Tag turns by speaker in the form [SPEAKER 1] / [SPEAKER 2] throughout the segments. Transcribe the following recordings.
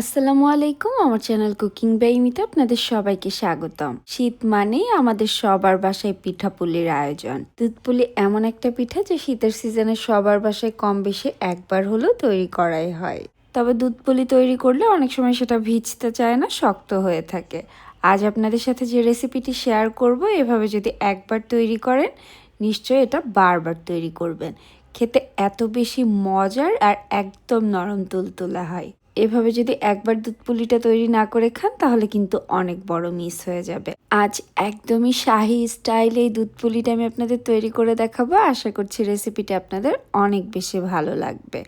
[SPEAKER 1] আসসালামু আলাইকুম, আমার চ্যানেল কুকিং বেইমিতে আপনাদের সবাইকে স্বাগতম। শীত মানেই আমাদের সবার বাসায় পিঠাপুলির আয়োজন। দুধপুলি এমন একটা পিঠা যে শীতের সিজনে সবার বাসায় কম বেশি একবার হলেও তৈরি করাই হয়। তবে দুধপুলি তৈরি করলে অনেক সময় সেটা ভিজতে চায় না, শক্ত হয়ে থাকে। আজ আপনাদের সাথে যে রেসিপিটি শেয়ার করব, এভাবে যদি একবার তৈরি করেন, নিশ্চয়ই এটা বারবার তৈরি করবেন। খেতে এত বেশি মজার আর একদম নরম তুলতুলা হয়। এভাবে যদি একবার দুধ পুলিটা তৈরি না করে খান, তাহলে কিন্তু অনেক বড় মিস হয়ে যাবে। আজ একদমই শাহি স্টাইলে এই দুধ পুলিটা আমি আপনাদের তৈরি করে দেখাবো। আশা করছি রেসিপিটা আপনাদের অনেক বেশি ভালো লাগবে।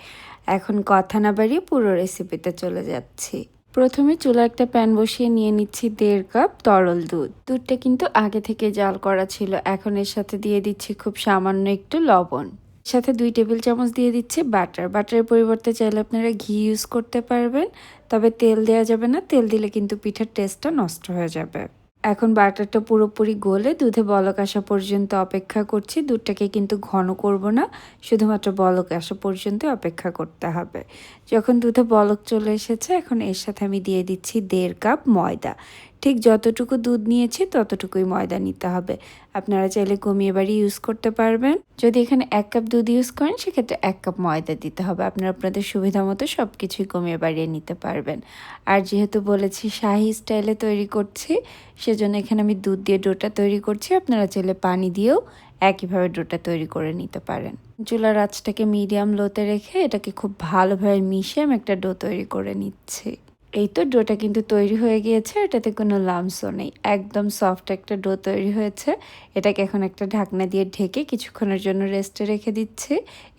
[SPEAKER 1] এখন কথা না বাড়িয়ে পুরো রেসিপিতে চলে যাচ্ছি। প্রথমে চুলা একটা প্যান বসিয়ে নিয়ে নিচ্ছি দেড় কাপ তরল দুধ। দুধটা কিন্তু আগে থেকে জাল করা ছিল। এখন এর সাথে দিয়ে দিচ্ছি খুব সামান্য একটু লবণ। সাথে দুই টেবিল চামচ দিয়ে দিচ্ছি বাটার। বাটারের পরিবর্তে চাইলে আপনারা ঘি ইউজ করতে পারবেন, তবে তেল দেওয়া যাবে না। তেল দিলে কিন্তু পিঠার টেস্টটা নষ্ট হয়ে যাবে। এখন বাটারটা পুরোপুরি গলে দুধে বলক আসা পর্যন্ত অপেক্ষা করছি। দুধটাকে কিন্তু ঘন করব না, শুধুমাত্র বলক আসা পর্যন্ত অপেক্ষা করতে হবে। যখন দুধে বলক চলে এসেছে, এখন এর সাথে আমি দিয়ে দিচ্ছি দেড় কাপ ময়দা। ঠিক যতটুকু দুধ নিয়েছি, ততটুকুই ময়দা নিতে হবে। আপনারা চাইলে কমিয়ে বাড়ি ইউজ করতে পারবেন। যদি এখানে এক কাপ দুধ ইউজ করেন, সেক্ষেত্রে এক কাপ ময়দা দিতে হবে। আপনারা আপনাদের সুবিধা মতো সব কিছুই কমিয়ে বাড়িয়ে নিতে পারবেন। আর যেহেতু বলেছি শাহি স্টাইলে তৈরি করছি, সেজন্য এখানে আমি দুধ দিয়ে ডোটা তৈরি করছি। আপনারা চাইলে পানি দিয়েও একইভাবে ডোটা তৈরি করে নিতে পারেন। চুলার আঁচটাকে মিডিয়াম লোতে রেখে এটাকে খুব ভালোভাবে মিশিয়ে আমি একটা ডো তৈরি করে নিচ্ছি। এই তো ডোটা কিন্তু তৈরি হয়ে গিয়েছে, এটাতে কোনো লামসও নেই। একদম সফট একটা ডো তৈরি হয়েছে। এটাকে এখন একটা ঢাকনা দিয়ে ঢেকে কিছুক্ষণের জন্য রেস্টে রেখে দিচ্ছি।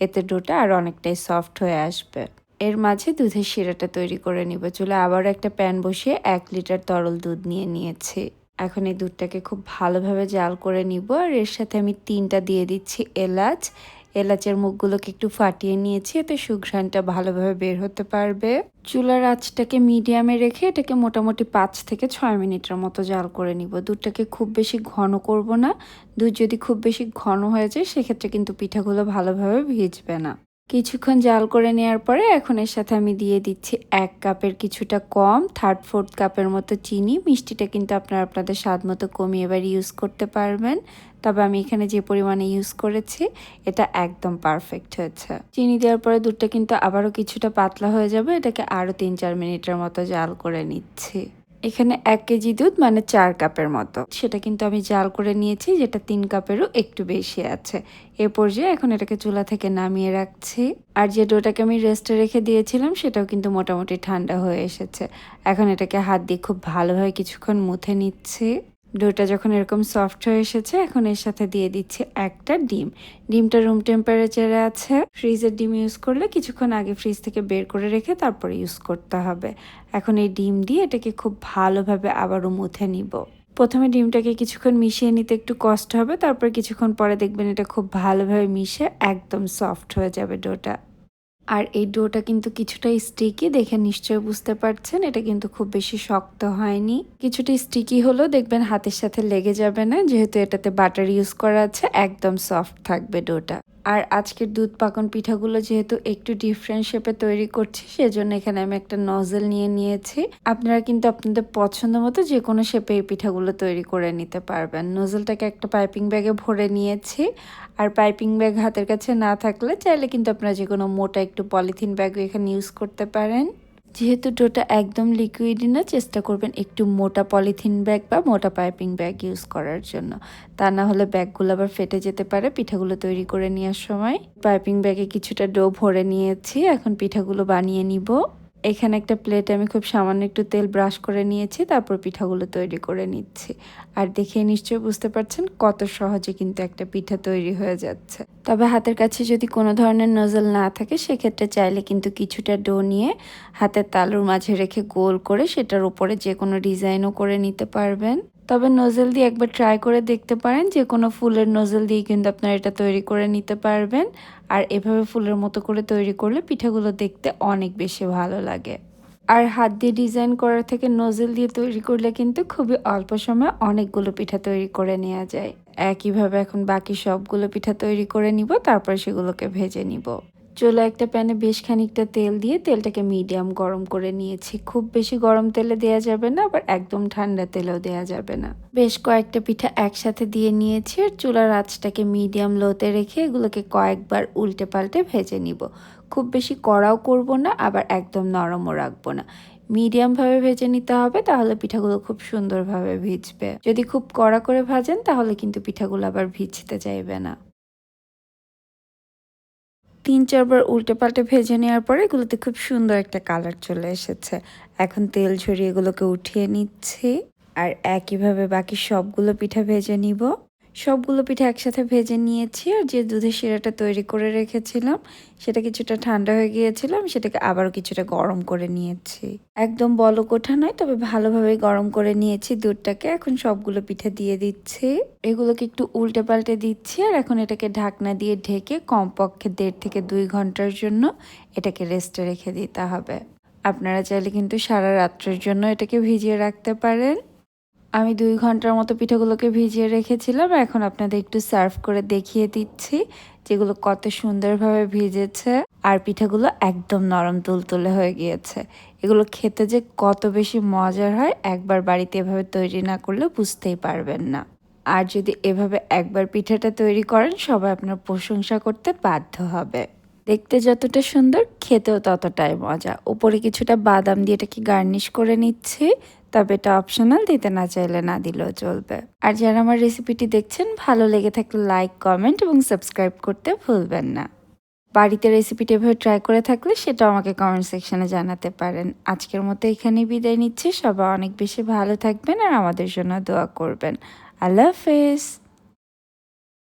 [SPEAKER 1] এতে ডোটা আর অনেকটাই সফট হয়ে আসবে। এর মাঝে দুধের শিরাটা তৈরি করে নিব। চুলে আবার একটা প্যান বসিয়ে এক লিটার তরল দুধ নিয়ে নিয়েছি। এখন এই দুধটাকে খুব ভালোভাবে জাল করে নিব। আর এর সাথে আমি তিনটা দিয়ে দিচ্ছি এলাচ। এলাচের মুখগুলোকে একটু ফাটিয়ে নিয়েছি, এতে সুঘ্রাণটা ভালোভাবে বের হতে পারবে। চুলার আঁচটাকে মিডিয়ামে রেখে এটাকে মোটামুটি পাঁচ থেকে ছয় মিনিটের মতো জাল করে নিব। দুধটাকে খুব বেশি ঘন করব না। দুধ যদি খুব বেশি ঘন হয়ে যায়, সেক্ষেত্রে কিন্তু পিঠাগুলো ভালোভাবে ভিজবে না। কিছুক্ষণ জাল করে নেওয়ার পরে এখন এর সাথে আমি দিয়ে দিচ্ছি এক কাপের কিছুটা কম থার্ড ফোর্থ কাপের মতো চিনি। মিষ্টিটা কিন্তু আপনারা আপনাদের স্বাদ মতো কমিয়ে এবার ইউজ করতে পারবেন। তবে আমি এখানে যে পরিমাণে ইউজ করেছি, এটা একদম পারফেক্ট হয়েছে। চিনি দেওয়ার পরে দুধটা কিন্তু আবারও কিছুটা পাতলা হয়ে যাবে। এটাকে আরও তিন, চার মিনিটের মতো জাল করে নিচ্ছি। এখানে এক কেজি দুধ মানে চার কাপের মতো। সেটা কিন্তু আমি জাল করে নিয়েছি, যেটা তিন কাপেরও একটু বেশি আছে। এ পর্যায়ে এখন এটাকে চুলা থেকে নামিয়ে রাখছি। আর যে ডোটাকে আমি রেস্টে রেখে দিয়েছিলাম, সেটাও কিন্তু মোটামুটি ঠান্ডা হয়ে এসেছে। এখন এটাকে হাত দিয়ে খুব ভালোভাবে কিছুক্ষণ মুথে নিচ্ছি। ডোটা যখন এরকম সফট হয়ে এসেছে, এখন এর সাথে দিয়ে দিচ্ছি একটা ডিম। ডিমটা রুম টেম্পারেচারে আছে। ফ্রিজের ডিম ইউজ করলে কিছুক্ষণ আগে ফ্রিজ থেকে বের করে রেখে তারপরে ইউজ করতে হবে। এখন এই ডিম দিয়ে এটাকে খুব ভালোভাবে আবারও মুথে নিব। প্রথমে ডিমটাকে কিছুক্ষণ মিশিয়ে নিতে একটু কষ্ট হবে, তারপর কিছুক্ষণ পরে দেখবেন এটা খুব ভালোভাবে মিশে একদম সফট হয়ে যাবে ডোটা আর এই ডোটা কিন্তু কিছুটা স্টিকি দেখে নিশ্চয় বুঝতে পারছেন, এটা কিন্তু খুব বেশি শক্ত হয়নি। কিছুটা স্টিকি হলেও দেখবেন হাতের সাথে লেগে যাবে না, যেহেতু এটাতে বাটার ইউজ করা আছে, একদম সফট থাকবে ডোটা। আর আজকের দুধ পাকন পিঠাগুলো যেহেতু একটু ডিফারেন্ট শেপে তৈরি করছি, সেজন্য এখানে আমি একটা নজেল নিয়ে নিয়েছি। আপনারা কিন্তু আপনাদের পছন্দ মতো যে কোনো শেপে এই পিঠাগুলো তৈরি করে নিতে পারবেন। নজেলটাকে একটা পাইপিং ব্যাগে ভরে নিয়েছি। আর পাইপিং ব্যাগ হাতের কাছে না থাকলে চাইলে কিন্তু আপনারা যে কোনো মোটা একটু পলিথিন ব্যাগও এখানে ইউজ করতে পারেন। যেহেতু ডোটা একদম লিকুইডই না, চেষ্টা করবেন একটু মোটা পলিথিন ব্যাগ বা মোটা পাইপিং ব্যাগ ইউজ করার জন্য। তা না হলে ব্যাগগুলো আবার ফেটে যেতে পারে, পিঠাগুলো তৈরি করে নেওয়ার সময়। পাইপিং ব্যাগে কিছুটা ডো ভরে নিয়েছি, এখন পিঠাগুলো বানিয়ে নিব। এখানে একটা প্লেটে আমি খুব সামান্য একটু তেল ব্রাশ করে নিয়েছি, তারপর পিঠাগুলো তৈরি করে নিচ্ছি। আর দেখে নিশ্চয়ই বুঝতে পারছেন কত সহজে কিন্তু একটা পিঠা তৈরি হয়ে যাচ্ছে। তবে হাতের কাছে যদি কোনো ধরনের নজল না থাকে, সেক্ষেত্রে চাইলে কিন্তু কিছুটা ডো নিয়ে হাতের তালুর মাঝে রেখে গোল করে সেটার উপরে যে কোনো ডিজাইনও করে নিতে পারবেন। তবে নজেল দিয়ে একবার ট্রাই করে দেখতে পারেন, যে কোনো ফুলের নজেল দিয়ে কিন্তু আপনারা এটা তৈরি করে নিতে পারবেন। আর এভাবে ফুলের মতো করে তৈরি করলে পিঠাগুলো দেখতে অনেক বেশি ভালো লাগে। আর হাত দিয়ে ডিজাইন করার থেকে নজেল দিয়ে তৈরি করলে কিন্তু খুবই অল্প সময় অনেকগুলো পিঠা তৈরি করে নেওয়া যায়। একইভাবে এখন বাকি সবগুলো পিঠা তৈরি করে নিব, তারপর সেগুলোকে ভেজে নিব। চুলো একটা প্যানে বেশ খানিকটা তেল দিয়ে তেলটাকে মিডিয়াম গরম করে নিয়েছি। খুব বেশি গরম তেলে দেওয়া যাবে না, আবার একদম ঠান্ডা তেলেও দেওয়া যাবে না। বেশ কয়েকটা পিঠা একসাথে দিয়ে নিয়েছি আর চুলার আঁচটাকে মিডিয়াম লোতে রেখে এগুলোকে কয়েকবার উল্টে পাল্টে ভেজে নিব। খুব বেশি কড়াও করব না, আবার একদম নরমও রাখব না। মিডিয়ামভাবে ভেজে নিতে হবে, তাহলে পিঠাগুলো খুব সুন্দরভাবে ভিজবে। যদি খুব কড়া করে ভাজেন, তাহলে কিন্তু পিঠাগুলো আবার ভিজতে চাইবে না। তিন, চারবার উল্টে পাল্টে ভেজে নেওয়ার পরে এগুলোতে খুব সুন্দর একটা কালার চলে এসেছে। এখন তেল ঝরিয়ে এগুলোকে উঠিয়ে নিচ্ছি। আর একইভাবে বাকি সবগুলো পিঠা ভেজে নিব। সবগুলো পিঠে একসাথে ভেজে নিয়েছি আর যে দুধের শিরাটা তৈরি করে রেখেছিলাম, সেটা কিছুটা ঠান্ডা হয়ে গিয়েছিলাম, সেটাকে আবারও কিছুটা গরম করে নিয়েছি। একদম বলকোঠা নয়, তবে ভালোভাবে গরম করে নিয়েছি দুধটাকে। এখন সবগুলো পিঠে দিয়ে দিচ্ছি। এগুলোকে একটু উল্টে পাল্টে দিচ্ছি আর এখন এটাকে ঢাকনা দিয়ে ঢেকে কমপক্ষে দেড় থেকে দুই ঘণ্টার জন্য এটাকে রেস্টে রেখে দিতে হবে। আপনারা চাইলে কিন্তু সারা রাত্রের জন্য এটাকে ভিজিয়ে রাখতে পারেন। আমি দুই ঘণ্টার মতো পিঠাগুলোকে ভিজিয়ে রেখেছিলাম, এখন আপনাদের একটু সার্ভ করে দেখিয়ে দিচ্ছি যেগুলো কত সুন্দরভাবে ভিজেছে। আর পিঠাগুলো একদম নরম তুলতুলে হয়ে গিয়েছে। এগুলো খেতে যে কত বেশি মজার হয়, একবার বাড়িতে এভাবে তৈরি না করলে বুঝতেই পারবেন না। আর যদি এভাবে একবার পিঠাটা তৈরি করেন, সবাই আপনার প্রশংসা করতে বাধ্য হবে। দেখতে যতটা সুন্দর, খেতেও ততটাই মজা। উপরে কিছুটা বাদাম দিয়ে এটাকে গার্নিশ করে নিচ্ছি, তবে এটা অপশনাল দিতে না চাইলে না দিলেও চলবে। আর যারা আমার রেসিপিটি দেখছেন, ভালো লেগে থাকলে লাইক কমেন্ট এবং সাবস্ক্রাইব করতে ভুলবেন না। বাড়িতে রেসিপিটি এভাবে ট্রাই করে থাকলে সেটা আমাকে কমেন্ট সেকশনে জানাতে পারেন। আজকের মতো এখানেই বিদায় নিচ্ছি। সবাই অনেক বেশি ভালো থাকবেন আর আমাদের জন্য দোয়া করবেন। আল্লাহ হাফেজ।